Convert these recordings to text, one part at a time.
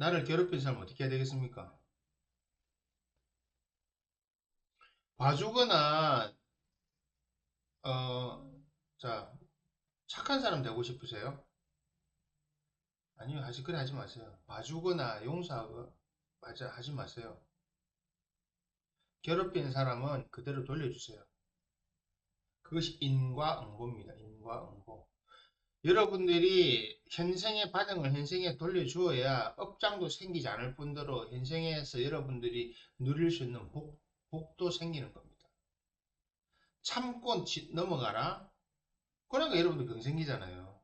나를 괴롭힌 사람 어떻게 해야 되겠습니까? 봐주거나 어, 자 착한 사람 되고 싶으세요? 아니요, 하지 그래 하지 마세요. 봐주거나 용서하고 맞아 하지 마세요. 괴롭힌 사람은 그대로 돌려주세요. 그것이 인과응보입니다. 인과응보. 여러분들이 현생의 반응을 현생에 돌려주어야 업장도 생기지 않을 뿐더러 현생에서 여러분들이 누릴 수 있는 복, 복도 생기는 겁니다. 참고 넘어가라? 그러니까 여러분들 경생기잖아요.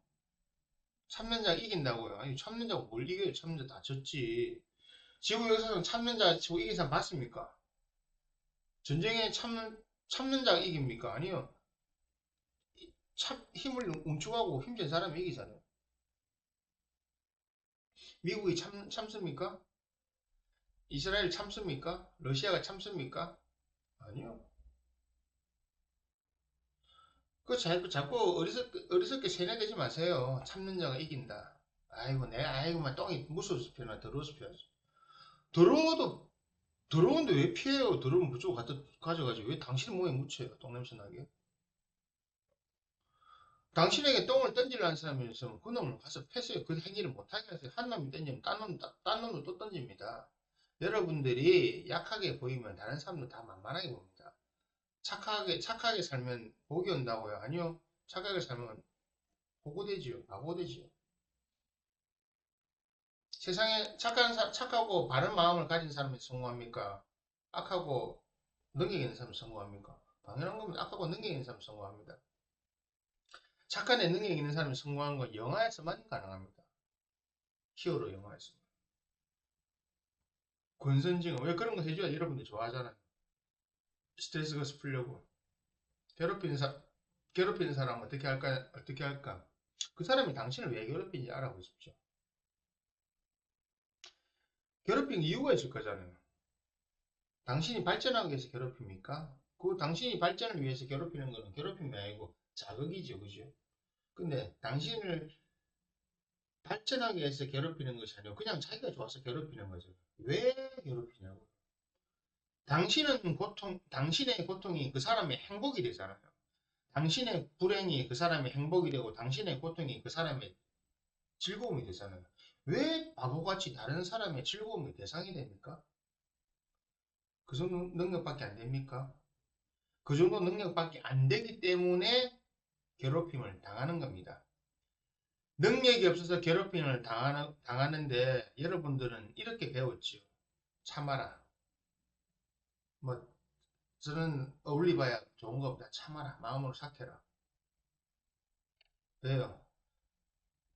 참는 자 이긴다고요. 아니 참는 자가 뭘 이겨요. 참는 자 다 졌지. 지구 역사상 참는 자 치고 이긴 사람 봤습니까? 전쟁에 참, 참는 자가 이깁니까? 아니요. 참, 힘을 움츠하고 힘센 사람이 이기잖아요. 미국이 참, 참습니까? 이스라엘 참습니까? 러시아가 참습니까? 아니요. 그 자꾸, 자꾸 어리석게, 어리석게 세뇌되지 마세요. 참는 자가 이긴다. 아이고, 내, 아이고 만 똥이 무서워서 피나 더러워서 피하지. 더러워도 더러운데 왜 피해요? 그쪽 갖다 가져가지. 왜 당신 몸에 묻혀요? 똥냄새 나게. 당신에게 똥을 던지려는 사람이 있으면 그 놈을 가서 패세요. 그 행위를 못하게 하세요. 한 놈이 던지면 딴 놈, 딴 놈도 또 던집니다. 여러분들이 약하게 보이면 다른 사람도 다 만만하게 봅니다. 착하게, 착하게 살면 복이 온다고요? 아니요. 착하게 살면 보고되지요. 바보되지요. 세상에 착한 사, 착하고 바른 마음을 가진 사람이 성공합니까? 악하고 능력 있는 사람이 성공합니까? 당연한 겁니다. 악하고 능력 있는 사람이 성공합니다. 착한 애 능력 있는 사람이 성공한 건 영화에서만 가능합니다. 히어로 영화에서. 권선징어. 왜 그런 거 해줘야 여러분들 좋아하잖아요. 스트레스가 풀려고. 괴롭히는 사, 괴롭히는 사람 어떻게 할까, 어떻게 할까? 그 사람이 당신을 왜 괴롭히는지 알아보십시오. 괴롭힌 이유가 있을 거잖아요. 당신이 발전하기 위해서 괴롭힙니까? 그 당신이 발전을 위해서 괴롭히는 거는 괴롭힘이 아니고 자극이죠. 그죠? 근데 당신을 발전하기 위해서 괴롭히는 것이 아니고 그냥 자기가 좋아서 괴롭히는 거죠. 왜 괴롭히냐고. 당신은 고통, 당신의 고통이 그 사람의 행복이 되잖아요. 당신의 불행이 그 사람의 행복이 되고 당신의 고통이 그 사람의 즐거움이 되잖아요. 왜 바보같이 다른 사람의 즐거움의 대상이 됩니까? 그 정도 능력밖에 안 됩니까? 그 정도 능력밖에 안 되기 때문에 괴롭힘을 당하는 겁니다. 능력이 없어서 괴롭힘을 당하는, 당하는데 여러분들은 이렇게 배웠지요. 참아라. 뭐 저는 어울리봐야 좋은 겁니다. 참아라. 마음으로 삭해라. 왜요?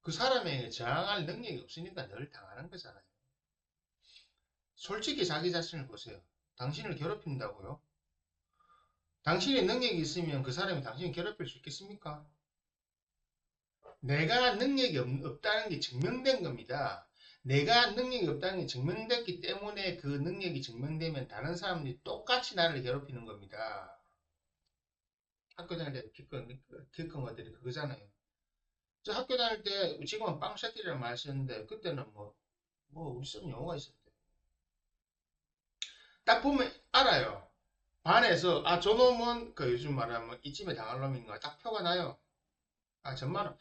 그 사람에게 저항할 능력이 없으니까 늘 당하는 거잖아요. 솔직히 자기 자신을 보세요. 당신을 괴롭힌다고요? 당신의 능력이 있으면 그 사람이 당신을 괴롭힐 수 있겠습니까? 내가 능력이 없, 다는게 증명된 겁니다. 내가 능력이 없다는 게 증명됐기 때문에 그 능력이 증명되면 다른 사람들이 똑같이 나를 괴롭히는 겁니다. 학교 다닐 때 겪은, 겪은 것들이 그거잖아요. 저 학교 다닐 때 지금은 빵 새끼라는 말 쓰는데 그때는 뭐, 뭐 우리 쓰는 용어가 있었는데 딱 보면 알아요. 반에서 아 저놈은 그 요즘 말하면 이쯤에 당할 놈인가 딱 표가 나요. 아 정말은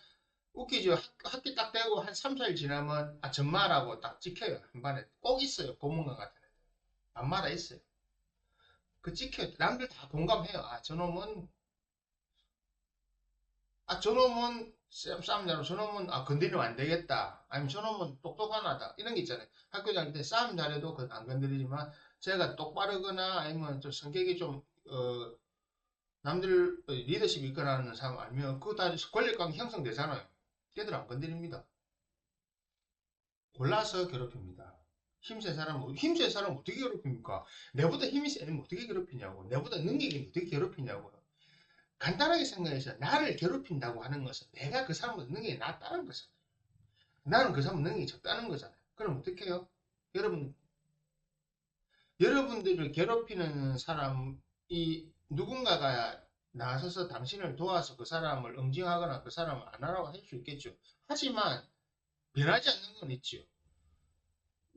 웃기죠. 학, 학기 딱 되고 한 3, 4일 지나면 아 전말하고 딱 찍혀요. 한 반에 꼭 있어요. 고문관 같은 애들. 반마다 있어요. 그 찍혀요. 남들 다 공감해요. 아 저놈은 아 저놈은 싸움자로 저놈은 아 건드리면 안 되겠다. 아니면 저놈은 똑똑하나다. 이런 게 있잖아요. 학교 다닐 때 싸움 잘해도 안 건드리지만 제가 똑바르거나 아니면 좀 성격이 좀 어, 남들 리더십 이끌어가는 사람 아니면 그거 다 권력관계 형성되잖아요. 걔들 안 건드립니다. 골라서 괴롭힙니다. 힘센 사람은 힘센 사람 어떻게 괴롭힙니까? 내보다 힘이 세면 어떻게 괴롭히냐고. 내보다 능력이 어떻게 괴롭히냐고요. 간단하게 생각해서 나를 괴롭힌다고 하는 것은 내가 그 사람보다 능력이 낮다는 거잖아요. 나는 그 사람 능력이 적다는 거잖아요. 그럼 어떻게 해요? 여러분, 여러분들을 괴롭히는 사람이 누군가가 나서서 당신을 도와서 그 사람을 응징하거나 그 사람을 안 하라고 할 수 있겠죠. 하지만 변하지 않는 건 있죠.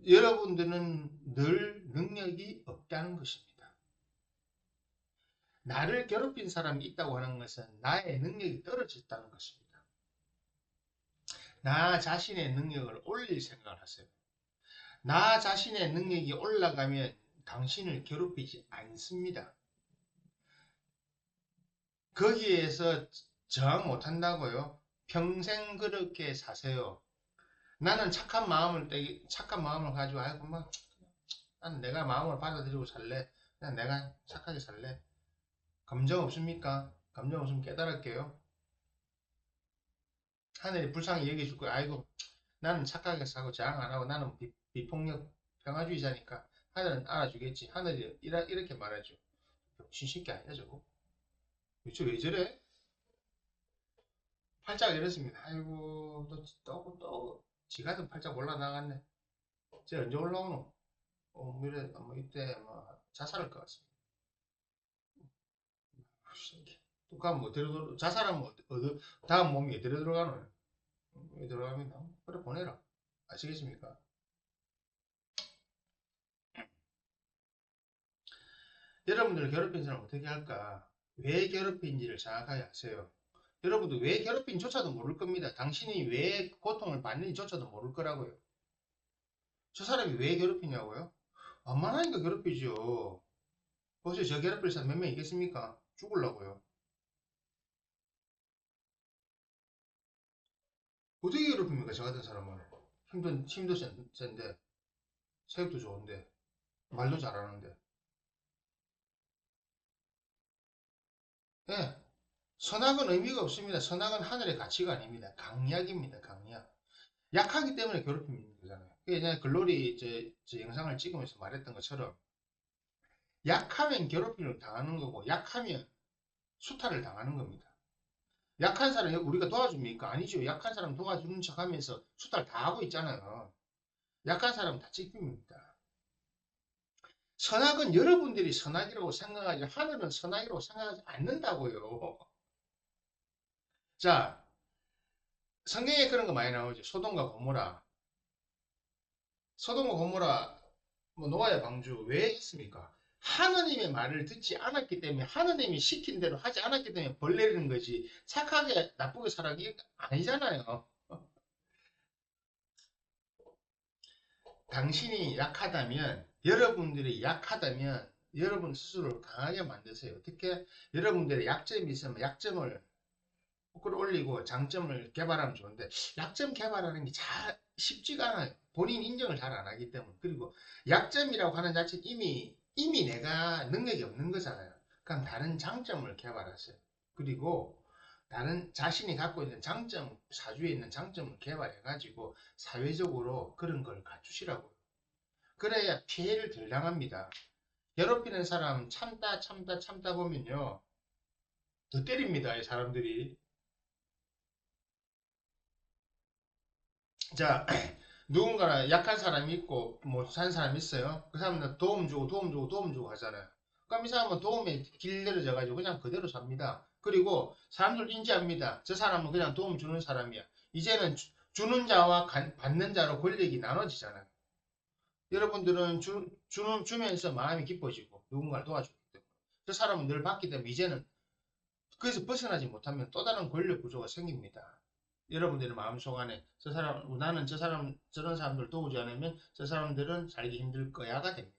여러분들은 늘 능력이 없다는 것입니다. 나를 괴롭힌 사람이 있다고 하는 것은 나의 능력이 떨어졌다는 것입니다. 나 자신의 능력을 올릴 생각을 하세요. 나 자신의 능력이 올라가면 당신을 괴롭히지 않습니다. 거기에서 저항 못한다고요? 평생 그렇게 사세요. 나는 착한 마음을 떼- 착한 마음을 가지고 아이고 막 나는 내가 마음을 받아들이고 살래. 그냥 내가 착하게 살래. 감정 없습니까? 감정 없으면 깨달을게요. 하늘이 불쌍히 여겨줄 거야. 아이고 나는 착하게 사고 저항 안 하고 나는 비, 비폭력 평화주의자니까 하늘은 알아주겠지. 하늘이 이라, 이렇게 말하죠. 병신 새끼 아니야 저거? 도대체 왜 저래? 팔자가 이렇습니다. 아이고 또또 또 지가든 팔자 올라 나갔네. 쟤 언제 올라오노? 어, 미래 뭐 이때 뭐 자살할 것 같습니다. 또 가면 뭐 어디로 들어 자살하면 어디, 어디 다음 몸이 어디로 들어가노? 왜 들어갑니다. 그래 보내라. 아시겠습니까? 여러분들 괴롭힌 사람 어떻게 할까? 왜 괴롭힌지를 정확하게 아세요. 여러분도 왜 괴롭힌조차도 모를 겁니다. 당신이 왜 고통을 받는지조차도 모를 거라고요. 저 사람이 왜 괴롭히냐고요? 만만하니까 괴롭히죠. 혹시 저 괴롭힐 사람 몇 명 있겠습니까? 죽을라고요. 어떻게 괴롭힙니까? 저 같은 사람은. 힘도, 힘도 센- 센데, 체력도 좋은데, 말도 잘하는데. 예. 선악은 의미가 없습니다. 선악은 하늘의 가치가 아닙니다. 강약입니다. 강약. 약하기 때문에 괴롭히는 거잖아요. 예전에 글로리 저, 저 영상을 찍으면서 말했던 것처럼 약하면 괴롭힘을 당하는 거고 약하면 수탈을 당하는 겁니다. 약한 사람 우리가 도와줍니까? 아니죠. 약한 사람 도와주는 척하면서 수탈 다 하고 있잖아요. 약한 사람 다 찍힙니다. 선악은 여러분들이 선악이라고 생각하지 하늘은 선악이라고 생각하지 않는다고요. 자, 성경에 그런 거 많이 나오죠. 소돔과 고모라. 소돔과 고모라, 뭐 노아의 방주 왜 했습니까? 하느님의 말을 듣지 않았기 때문에 하느님이 시킨 대로 하지 않았기 때문에 벌 내리는 거지 착하게 나쁘게 살아기 아니잖아요. 당신이 약하다면 여러분들이 약하다면 여러분 스스로를 강하게 만드세요. 어떻게 여러분들의 약점이 있으면 약점을 끌어올리고 장점을 개발하면 좋은데 약점 개발하는 게 잘 쉽지가 않아요. 본인 인정을 잘 안 하기 때문에 그리고 약점이라고 하는 자체는 이미 이미 내가 능력이 없는 거잖아요. 그럼 다른 장점을 개발하세요. 그리고 다른 자신이 갖고 있는 장점, 사주에 있는 장점을 개발해 가지고 사회적으로 그런 걸 갖추시라고요. 그래야 피해를 덜 당합니다. 괴롭히는 사람 참다 참다 참다 보면요. 더 때립니다. 이 사람들이. 자, 누군가나 약한 사람이 있고 못산 사람이 있어요. 그 사람은 도움 주고 도움 주고 도움 주고 하잖아요. 그럼 이 사람은 도움에 길들여져 가지고 그냥 그대로 삽니다. 그리고 사람들 인지합니다. 저 사람은 그냥 도움 주는 사람이야. 이제는 주, 주는 자와 간- 받는 자로 권력이 나눠지잖아요. 여러분들은 주, 주는, 주면서 마음이 기뻐지고 누군가를 도와주기 때문에 저 사람은 늘 받기 때문에 이제는 그래서 벗어나지 못하면 또 다른 권력 구조가 생깁니다. 여러분들의 마음속 안에 저 사람 나는 저 사람 저런 사람들 도우지 않으면 저 사람들은 살기 힘들 거야가 됩니다.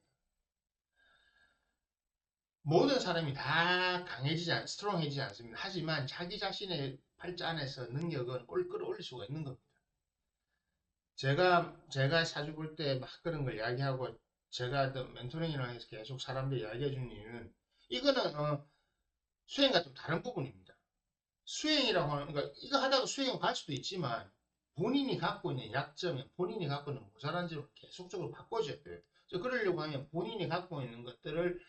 모든 사람이 다 강해지지 않, 스트롱해지지 않습니다. 하지만 자기 자신의 팔자 안에서 능력은 올 끌어올릴 수가 있는 겁니다. 제가 제가 사주 볼 때 막 그런 걸 이야기하고 제가 어떤 멘토링이랑 해서 계속 사람들 이야기해 주는 이유는 이거는 어, 수행과 좀 다른 부분입니다. 수행이라고 하는 그러니까 이거 하다가 수행 갈 수도 있지만 본인이 갖고 있는 약점에 본인이 갖고 있는 모자란 점을 계속적으로 바꿔줘야 돼요. 그래서 그러려고 하면 본인이 갖고 있는 것들을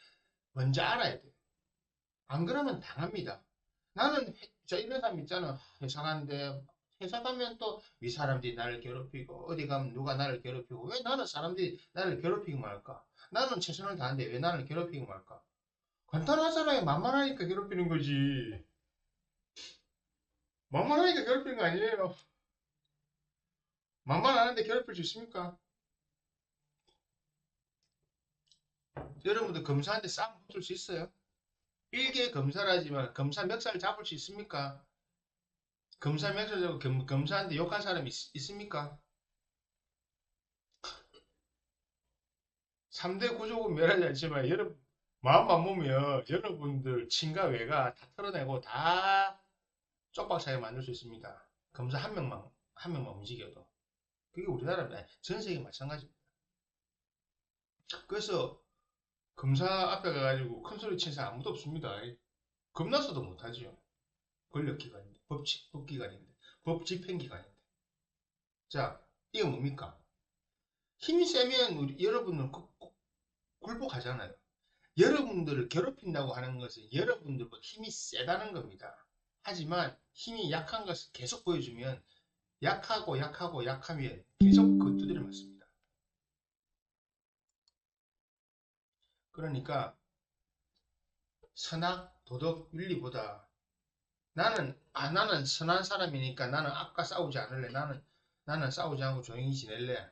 먼저 알아야 돼요. 안 그러면 당합니다. 나는 회- 저 이런 사람 있잖아. 회사 간데 회사 가면 또 위 사람들이 나를 괴롭히고 어디 가면 누가 나를 괴롭히고 왜 나는 사람들이 나를 괴롭히고 말까? 나는 최선을 다하는데 왜 나를 괴롭히고 말까? 간단하잖아요. 만만하니까 괴롭히는 거지. 만만하니까 괴롭히는 거 아니에요. 만만하는데 괴롭힐 수 있습니까? 여러분들 검사한테 쌍 붙을 수 있어요? 일개 검사라지만 검사 멱살 잡을 수 있습니까? 검사 잡고 검, 검사한테 욕한 사람이 있, 있습니까? 3대 구조군 멸하지 않지만 여러분 마음만 먹으면 여러분들 친가 외가 다 털어내고 다 쪽박사에 만들 수 있습니다. 검사 한 명만 한 명만 움직여도 그게 우리나라입니다. 전 세계 마찬가지입니다. 그래서 검사 앞에 가가지고 큰 소리 치는 사람 아무도 없습니다. 겁나서도 못하죠. 권력기관인데, 법치, 법기관인데, 법 집행기관인데. 자, 이게 뭡니까? 힘이 세면 우리, 여러분은 굴복하잖아요. 여러분들을 괴롭힌다고 하는 것은 여러분들보다 힘이 세다는 겁니다. 하지만 힘이 약한 것을 계속 보여주면 약하고 약하고 약하면 계속 그 두드려 맞습니다. 그러니까 선악, 도덕, 윤리보다 나는 아 나는 선한 사람이니까 나는 악과 싸우지 않을래. 나는 나는 싸우지 않고 조용히 지낼래. 하,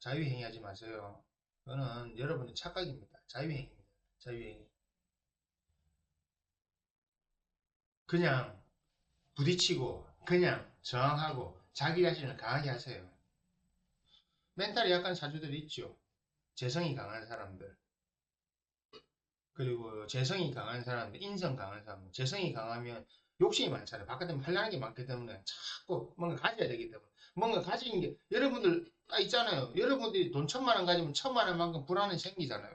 자유행위 하지 마세요. 그거는 여러분의 착각입니다. 자유행위입니다. 자유행위. 그냥 부딪히고 그냥 저항하고 자기 자신을 강하게 하세요. 멘탈이 약한 사주들이 있죠. 재성이 강한 사람들. 그리고 재성이 강한 사람들, 인성 강한 사람들. 재성이 강하면 욕심이 많잖아요. 바깥에 하려는 게 많기 때문에 자꾸 뭔가 가져야 되기 때문에. 뭔가 가지는 게, 여러분들 딱 있잖아요. 여러분들이 돈 천만 원 가지면 천만 원만큼 불안이 생기잖아요.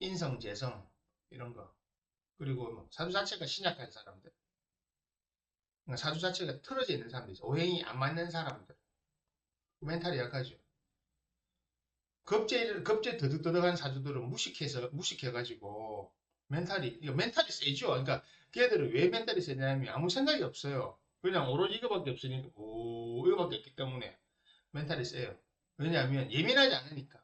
인성, 재성, 이런 거. 그리고 뭐 사주 자체가 신약한 사람들. 그러니까 사주 자체가 틀어져 있는 사람들, 오행이 안 맞는 사람들. 멘탈이 약하죠. 겁제, 겁제 더덕더덕한 사주들은 무식해서, 무식해가지고, 멘탈이, 이거 멘탈이 세죠. 그러니까, 걔들은 왜 멘탈이 세냐면 아무 생각이 없어요. 그냥 오로지 이거밖에 없으니까, 오, 이거밖에 없기 때문에 멘탈이 세요. 왜냐하면 예민하지 않으니까.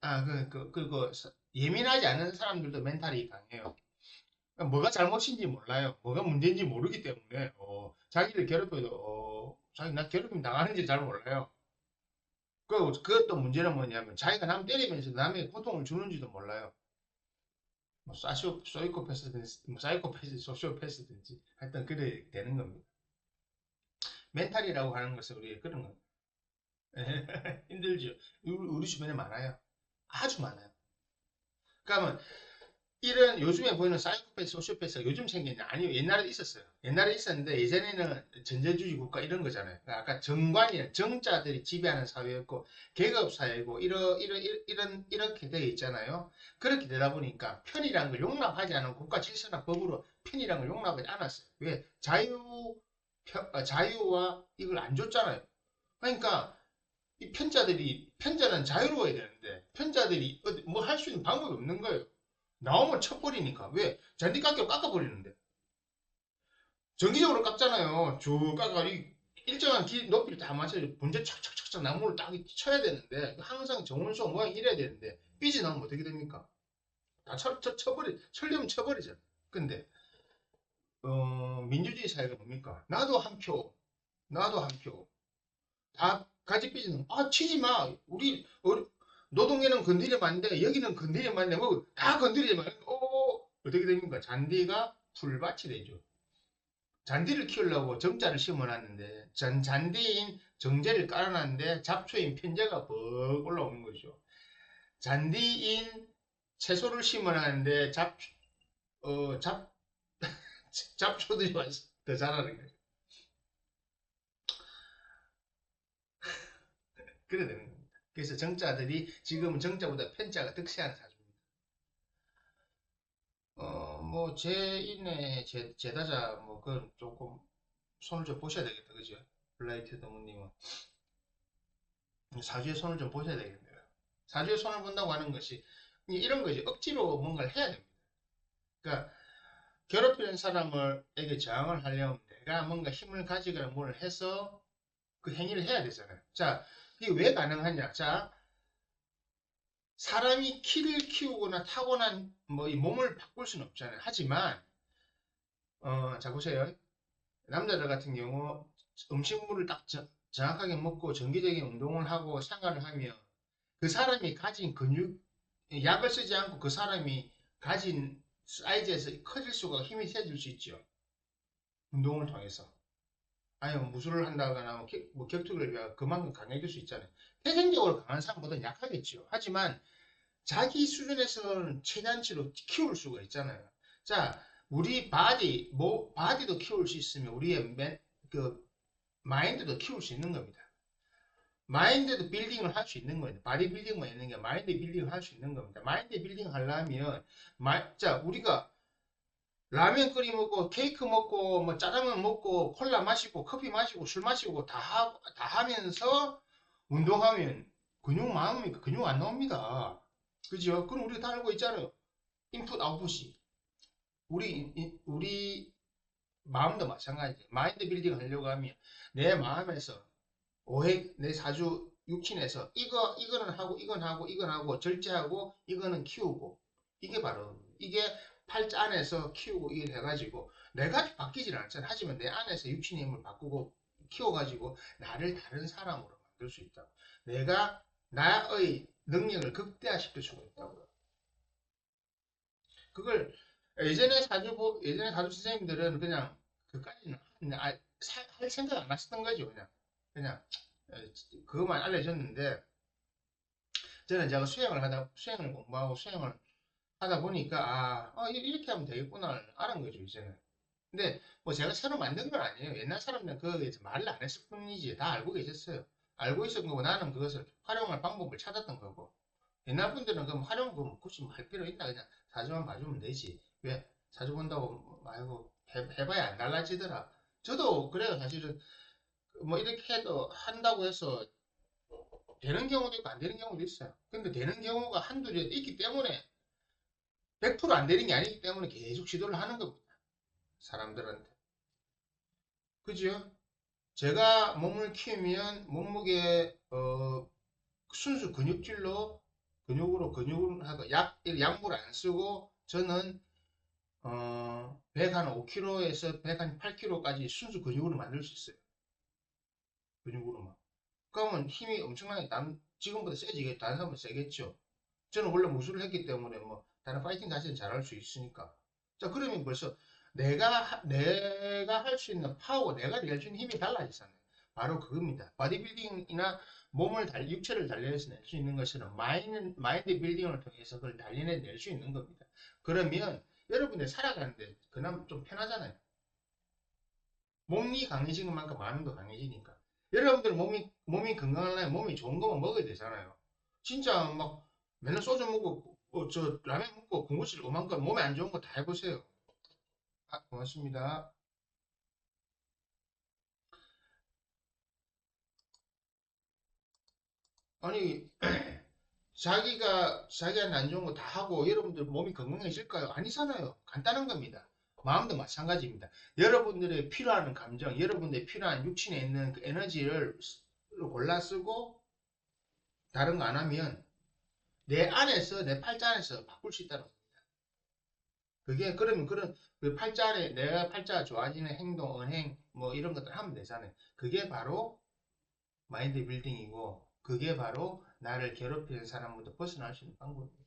아, 그, 그, 사- 예민하지 않은 사람들도 멘탈이 강해요. 그러니까 뭐가 잘못인지 몰라요. 뭐가 문제인지 모르기 때문에, 어, 자기를 괴롭혀도, 어, 자기 나 괴롭힘 당하는지 잘 몰라요. 그, 그것도 문제는 뭐냐면, 자기가 남 때리면서 남에게 고통을 주는지도 몰라요. 뭐, 사이코, 사이코패스든지, 뭐 사이코패스, 소시오패스든지, 하여튼, 그래 되는 겁니다. 멘탈이라고 하는 것은 우리가 그런 겁니다. 힘들죠. 우리, 우리 주변에 많아요. 아주 많아요. 그러면, 이런 요즘에 보이는 사이코패스, 소시오패스가 요즘 생긴 게 아니에요. 옛날에 있었어요. 옛날에 있었는데 예전에는 전제주의 국가 이런 거잖아요. 그러니까 아까 정관이 정자들이 지배하는 사회였고 계급 사회고 이러, 이러, 이런 이렇게 되어 있잖아요. 그렇게 되다 보니까 편이라는 걸 용납하지 않은 국가 질서나 법으로 편이라는 걸 용납하지 않았어요. 왜 자유 편- 아, 자유와 이걸 안 줬잖아요. 그러니까 이 편자들이 편자는 자유로워야 되는데 편자들이 뭐 할 수 있는 방법이 없는 거예요. 나오면 쳐버리니까. 왜? 잔디 깎여 깎아버리는데. 정기적으로 깎잖아요. 쭉 깎아. 이 일정한 기, 높이를 다 맞춰서 분재 착착착착 나무를 딱 쳐야 되는데, 항상 정원수 모양 이래야 되는데, 삐지 나오면 어떻게 됩니까? 다 쳐, 쳐, 쳐버리, 철리면 쳐버리잖아. 근데, 어, 민주주의 사회가 뭡니까? 나도 한 표, 나도 한 표. 다 가지 삐지는, 아, 치지 마. 우리, 노동에는 건드리면 안 돼. 여기는 건드리면 안 돼. 뭐, 다 건드리면, 어, 어떻게 됩니까? 잔디가 풀밭이 되죠. 잔디를 키우려고 정자를 심어놨는데, 전, 잔디인 정제를 깔아놨는데, 잡초인 편제가 벅 올라오는 거죠. 잔디인 채소를 심어놨는데, 잡, 어, 잡, 잡초들이 더 자라는 거예요. 그래 되는 겁니다. 그래서 정자들이 지금은 정자보다 편자가 득세한 사주입니다. 어, 뭐, 제 인의 제, 제다자, 뭐, 그건 조금 손을 좀 보셔야 되겠다. 그죠? 블라이트 동무님은. 사주의 손을 좀 보셔야 되겠네요. 사주의 손을 본다고 하는 것이 이런 거지. 억지로 뭔가를 해야 됩니다. 그러니까, 괴롭히는 사람을에게 저항을 하려면 내가 뭔가 힘을 가지거나 뭘 해서 그 행위를 해야 되잖아요. 자, 이게 왜 가능하냐? 자, 사람이 키를 키우거나 타고난 뭐 이 몸을 바꿀 수는 없잖아요. 하지만 어, 자 보세요. 남자들 같은 경우 음식물을 딱 저- 정확하게 먹고 정기적인 운동을 하고 생활을 하면 그 사람이 가진 근육, 약을 쓰지 않고 그 사람이 가진 사이즈에서 커질 수가 힘이 세질 수 있죠. 운동을 통해서. 아니면 무술을 한다거나 뭐, 격- 뭐 격투기를 위해 그만큼 강해질 수 있잖아요. 태생적으로 강한 사람보다는 약하겠죠. 하지만 자기 수준에서는 최단치로 키울 수가 있잖아요. 자, 우리 바디, 뭐, 바디도 키울 수 있으면 우리의 맨, 그, 마인드도 키울 수 있는 겁니다. 마인드도 빌딩을 할 수 있는 거예요. 바디 빌딩만 있는 게 마인드 빌딩을 할 수 있는 겁니다. 마인드 빌딩 하려면, 마, 자, 우리가 라면 끓이 먹고, 케이크 먹고, 뭐, 짜장면 먹고, 콜라 마시고, 커피 마시고, 술 마시고, 다, 하- 다 하면서 운동하면 근육 많으니까 근육 안 나옵니다. 그죠? 그럼 우리가 다 알고 있잖아요. 인풋, 아웃풋이. 우리, 이- 우리 마음도 마찬가지. 마인드 빌딩 하려고 하면 내 마음에서 오해, 내 사주 육신에서 이거, 이거는 하고, 이건 하고, 이건 하고, 절제하고, 이거는 키우고. 이게 바로, 이게 팔자 안에서 키우고 이게 돼가지고 내가 바뀌질 않잖아. 하지만 내 안에서 육신의 힘을 바꾸고 키워가지고 나를 다른 사람으로 만들 수 있다고. 내가 나의 능력을 극대화시킬 수가 있다고요. 그걸 예전에 사주 보 예전에 사주 선생님들은 그냥 그까지는 아, 사- 할 생각 안 하셨던 거죠. 그냥 그냥 에, 그것만 알려줬는데 저는 제가 수행을 하다 수행을 공부하고 수행을 하다 보니까 아, 아, 이- 이렇게 하면 되겠구나를 알은 거죠 이제는. 근데 뭐 제가 새로 만든 건 아니에요. 옛날 사람들은 대해서 말을 안 했을 뿐이지 다 알고 계셨어요. 알고 있었던 거고 나는 그것을 활용할 방법을 찾았던 거고 옛날 분들은 그럼 활용 그 굳이 뭐할 필요 있나 그냥 사주만 봐주면 되지 왜 사주 본다고 뭐 아이고 해, 해봐야 안 달라지더라 저도 그래요 사실은 뭐 이렇게 해도 한다고 해서 되는 경우도 있고 안 되는 경우도 있어요 근데 되는 경우가 한둘이 있기 때문에 100%안 되는 게 아니기 때문에 계속 시도를 하는 겁니다 사람들한테 그죠? 제가 몸을 키우면 몸무게 어, 순수 근육질로 근육으로 근육을 하고 약 약물 안 쓰고 저는 어, 100한 5kg에서 100한 8kg까지 순수 근육으로 만들 수 있어요. 근육으로만. 그러면 힘이 엄청나게 남, 지금보다 세지겠, 다른 사람보다 세겠죠. 저는 원래 무술을 했기 때문에 뭐 다른 파이팅 자체는 잘할 수 있으니까. 자 그러면 벌써 내가 하- 내가 할 수 있는 파워, 내가 낼 수 있는 힘이 달라지잖아요. 바로 그겁니다. 바디빌딩이나 몸을 달, 육체를 단련해서 낼 수 있는 것은 마인드, 마인드 빌딩을 통해서 그걸 단련해 낼 수 있는 겁니다. 그러면 여러분들 살아가는데 그나마 좀 편하잖아요. 몸이 강해지는 것만큼 마음도 강해지니까. 여러분들 몸이, 몸이 건강하려면 몸이 좋은 거만 먹어야 되잖아요. 진짜 막 맨날 소주 먹고, 어, 저 라면 먹고 군것질 그만큼 몸에 안 좋은 거 다 해보세요. 아, 고맙습니다. 아니, 자기가 자기한테 안 좋은 거 다 하고 여러분들 몸이 건강해질까요? 아니잖아요. 간단한 겁니다. 마음도 마찬가지입니다. 여러분들의 필요한 감정, 여러분들의 필요한 육신에 있는 그 에너지를 쓰- 골라 쓰고 다른 거 안 하면 내 안에서 내 팔자 안에서 바꿀 수 있다는 겁니다. 그게 그러면 그런 그 팔자 안에 내가 팔자가 좋아지는 행동, 언행 뭐 이런 것들 하면 되잖아요. 그게 바로 마인드 빌딩이고 그게 바로 나를 괴롭히는 사람부터 벗어날 수 있는 방법입니다.